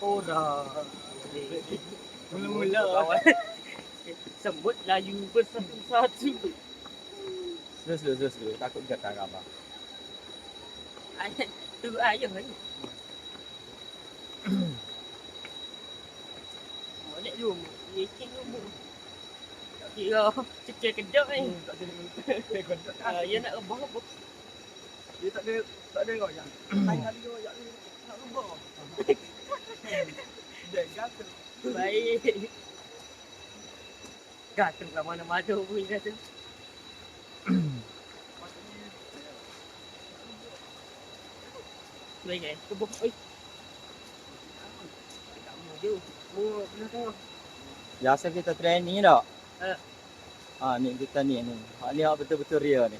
cô giờ mười lợ. Sầm bút là dù bất sầm sa chứ. Rửa rửa rửa rửa ta cũng giật ta gặp à. Ai từ ai giờ hết อยู่นี่กินอยู่บุกีเออจะเจอกันเยอะเอง Ờ, yun na ubang ubang. Dia tak ada tak ada kau yang. Tangan dia yang ni nak ubah. Dia gatal. Baik. Gatal kat mana mata pun gatal. Baik eh. Ubang. Oi. Tengah. Biasa kita training tak? Ha. Ah ni kita ni ni. Hak ni hak betul-betul real ni.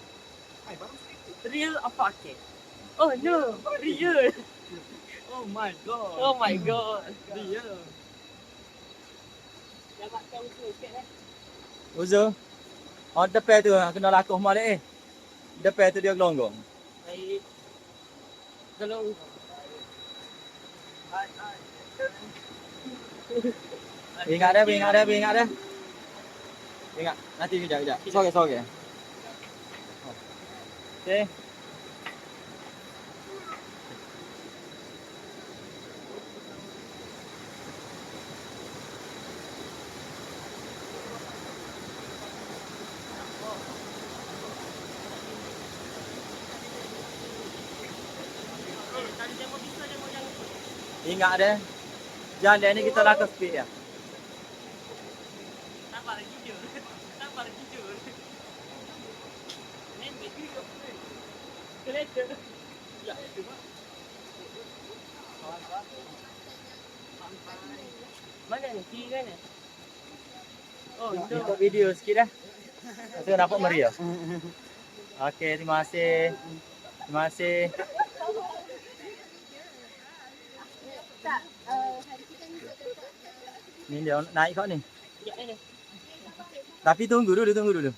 Hai baru sikit. Real apa ke? Oh no, real. Oh my god. Oh my god. Dia. Dapatkan usul sikit eh. Uzur. Oh depan tu kena lakuh malik eh. Depan tu dia gelonggong. Baik. Tolong. Hai hai. Ingat dah, ingat dah, ingat dah. Ingat. Nanti kejap kejap. Sorry sorry. Okay. Tadi demo dah. Jalan ni kita lakuh speed cuma. Mana ni? Kiri kan ni? Oh, itu. Untuk video sikit dah. Tu nampak meriah. Okey, terima kasih. Terima kasih. Ini dia naik kau ni. Tapi tunggu dulu, tunggu dulu.